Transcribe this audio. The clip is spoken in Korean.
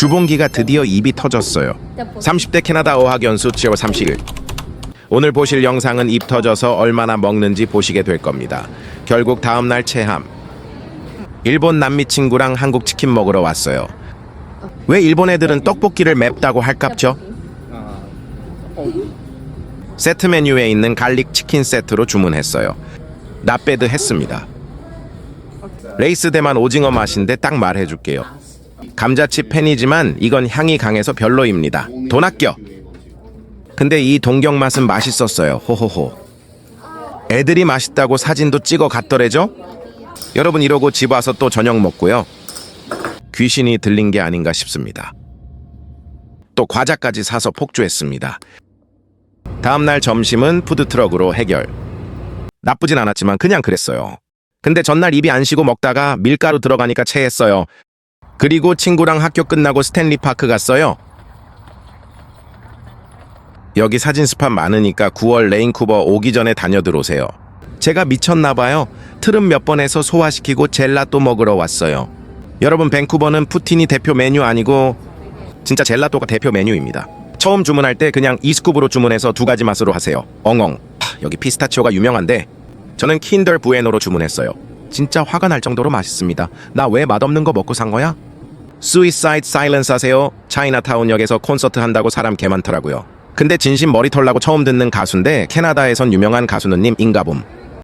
주봉기가 드디어 입이 터졌어요. 30대 캐나다 어학 연수 7월 30일. 오늘 보실 영상은 입 터져서 얼마나 먹는지 보시게 될 겁니다. 결국 다음 날 체함. 일본 남미 친구랑 한국 치킨 먹으러 왔어요. 왜 일본 애들은 떡볶이를 맵다고 할깝죠? 세트 메뉴에 있는 갈릭 치킨 세트로 주문했어요. 나배드 했습니다. 레이스 대만 오징어 맛인데 딱 말해줄게요. 감자칩 팬이지만 이건 향이 강해서 별로입니다. 돈 아껴. 근데 이 동경 맛은 맛있었어요. 호호호. 애들이 맛있다고 사진도 찍어 갔더래죠? 여러분 이러고 집 와서 또 저녁 먹고요. 귀신이 들린 게 아닌가 싶습니다. 또 과자까지 사서 폭주했습니다. 다음 날 점심은 푸드트럭으로 해결. 나쁘진 않았지만 그냥 그랬어요. 근데 전날 입이 안 쉬고 먹다가 밀가루 들어가니까 체했어요. 그리고 친구랑 학교 끝나고 스탠리 파크 갔어요. 여기 사진 스팟 많으니까 9월 레인쿠버 오기 전에 다녀 들어오세요. 제가 미쳤나 봐요. 트름 몇번 해서 소화시키고 젤라또 먹으러 왔어요. 여러분 밴쿠버는 푸틴이 대표 메뉴 아니고 진짜 젤라또가 대표 메뉴입니다. 처음 주문할 때 그냥 이스쿱으로 주문해서 두 가지 맛으로 하세요. 엉엉. 하, 여기 피스타치오가 유명한데 저는 킨덜 부에노로 주문했어요. 진짜 화가 날 정도로 맛있습니다. 나 왜 맛없는 거 먹고 산 거야? 수이사이드 사일런스 하세요. 차이나타운역에서 콘서트 한다고 사람 개 많더라고요. 근데 진심 머리 털라고 처음 듣는 가수인데 캐나다에선 유명한 가수는 님 인가봄.